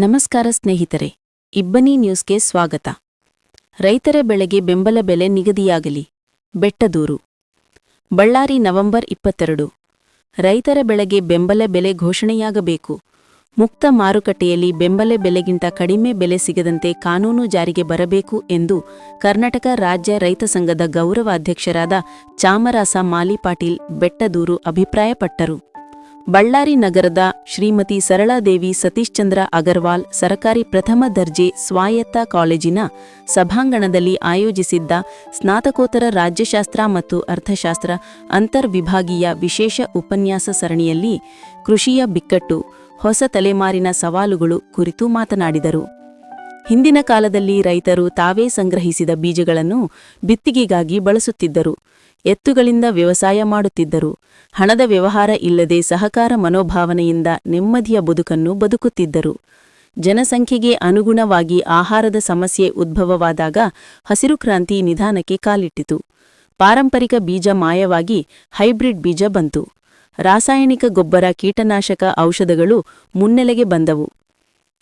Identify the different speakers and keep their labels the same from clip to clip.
Speaker 1: ನಮಸ್ಕಾರ ಸ್ನೇಹಿತರೆ, ಇಬ್ಬನಿ ನ್ಯೂಸ್ಗೆ ಸ್ವಾಗತ. ರೈತರ ಬೆಳೆಗೆ ಬೆಂಬಲ ಬೆಲೆ ನಿಗದಿಯಾಗಲಿ. ಬೆಟ್ಟದೂರು. ಬಳ್ಳಾರಿ ನವೆಂಬರ್ ಇಪ್ಪತ್ತೆರಡು. ರೈತರ ಬೆಳೆಗೆ ಬೆಂಬಲ ಬೆಲೆ ಘೋಷಣೆಯಾಗಬೇಕು. ಮುಕ್ತ ಮಾರುಕಟ್ಟೆಯಲ್ಲಿ ಬೆಂಬಲ ಬೆಲೆಗಿಂತ ಕಡಿಮೆ ಬೆಲೆ ಸಿಗದಂತೆ ಕಾನೂನು ಜಾರಿಗೆ ಬರಬೇಕು ಎಂದು ಕರ್ನಾಟಕ ರಾಜ್ಯ ರೈತ ಸಂಘದ ಗೌರವ ಅಧ್ಯಕ್ಷರಾದ ಚಾಮರಾಸ ಮಾಲಿಪಾಟೀಲ್ ಬೆಟ್ಟದೂರು ಅಭಿಪ್ರಾಯಪಟ್ಟರು. ಬಳ್ಳಾರಿ ನಗರದ ಶ್ರೀಮತಿ ಸರಳಾದೇವಿ ಸತೀಶ್ಚಂದ್ರ ಅಗರ್ವಾಲ್ ಸರಕಾರಿ ಪ್ರಥಮ ದರ್ಜೆ ಸ್ವಾಯತ್ತ ಕಾಲೇಜಿನ ಸಭಾಂಗಣದಲ್ಲಿ ಆಯೋಜಿಸಿದ್ದ ಸ್ನಾತಕೋತ್ತರ ರಾಜ್ಯಶಾಸ್ತ್ರ ಮತ್ತು ಅರ್ಥಶಾಸ್ತ್ರ ಅಂತರ್ವಿಭಾಗೀಯ ವಿಶೇಷ ಉಪನ್ಯಾಸ ಸರಣಿಯಲ್ಲಿ ಕೃಷಿಯ ಬಿಕ್ಕಟ್ಟು, ಹೊಸ ತಲೆಮಾರಿನ ಸವಾಲುಗಳು ಕುರಿತು ಮಾತನಾಡಿದರು. ಹಿಂದಿನ ಕಾಲದಲ್ಲಿ ರೈತರು ತಾವೇ ಸಂಗ್ರಹಿಸಿದ ಬೀಜಗಳನ್ನು ಬಿತ್ತಿಗೆಗಾಗಿ ಬಳಸುತ್ತಿದ್ದರು. ಎತ್ತುಗಳಿಂದ ವ್ಯವಸಾಯ ಮಾಡುತ್ತಿದ್ದರು. ಹಣದ ವ್ಯವಹಾರ ಇಲ್ಲದೆ ಸಹಕಾರ ಮನೋಭಾವನೆಯಿಂದ ನೆಮ್ಮದಿಯ ಬದುಕನ್ನು ಬದುಕುತ್ತಿದ್ದರು. ಜನಸಂಖ್ಯೆಗೆ ಅನುಗುಣವಾಗಿ ಆಹಾರದ ಸಮಸ್ಯೆ ಉದ್ಭವವಾದಾಗ ಹಸಿರು ಕ್ರಾಂತಿ ನಿಧಾನಕ್ಕೆ ಕಾಲಿಟ್ಟಿತು. ಪಾರಂಪರಿಕ ಬೀಜ ಮಾಯವಾಗಿ ಹೈಬ್ರಿಡ್ ಬೀಜ ಬಂತು. ರಾಸಾಯನಿಕ ಗೊಬ್ಬರ ಕೀಟನಾಶಕ ಔಷಧಗಳು ಮುನ್ನೆಲೆಗೆ ಬಂದವು.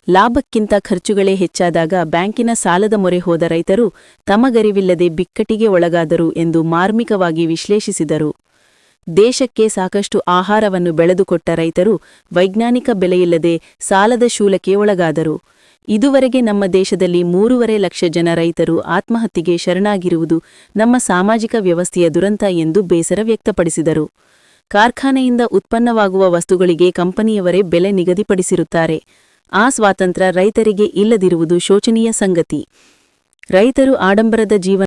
Speaker 1: ಲಾಭಕ್ಕಿಂತ ಖರ್ಚುಗಳೇ ಹೆಚ್ಚಾದಾಗ ಬ್ಯಾಂಕಿನ ಸಾಲದ ಮೊರೆ ಹೋದ ರೈತರು ತಮಗರಿವಿಲ್ಲದೆ ಬಿಕ್ಕಟ್ಟಿಗೆ ಒಳಗಾದರು ಎಂದು ಮಾರ್ಮಿಕವಾಗಿ ವಿಶ್ಲೇಷಿಸಿದರು. ದೇಶಕ್ಕೆ ಸಾಕಷ್ಟು ಆಹಾರವನ್ನು ಬೆಳೆದುಕೊಟ್ಟ ರೈತರು ವೈಜ್ಞಾನಿಕ ಬೆಲೆಯಿಲ್ಲದೆ ಸಾಲದ ಶೂಲಕ್ಕೆ ಒಳಗಾದರು. ಇದುವರೆಗೆ ನಮ್ಮ ದೇಶದಲ್ಲಿ ಮೂರುವರೆ ಲಕ್ಷ ಜನ ರೈತರು ಆತ್ಮಹತ್ಯೆಗೆ ಶರಣಾಗಿರುವುದು ನಮ್ಮ ಸಾಮಾಜಿಕ ವ್ಯವಸ್ಥೆಯ ದುರಂತ ಎಂದು ಬೇಸರ ವ್ಯಕ್ತಪಡಿಸಿದರು. ಕಾರ್ಖಾನೆಯಿಂದ ಉತ್ಪನ್ನವಾಗುವ ವಸ್ತುಗಳಿಗೆ ಕಂಪನಿಯವರೇ ಬೆಲೆ ನಿಗದಿಪಡಿಸಿರುತ್ತಾರೆ. ಆ ಸ್ವಾತಂತ್ರ್ಯ ರೈತರಿಗೆ ಇಲ್ಲದಿರುವುದು ಶೋಚನೀಯ ಸಂಗತಿ. ರೈತರು ಆಡಂಬರದ ಜೀವನ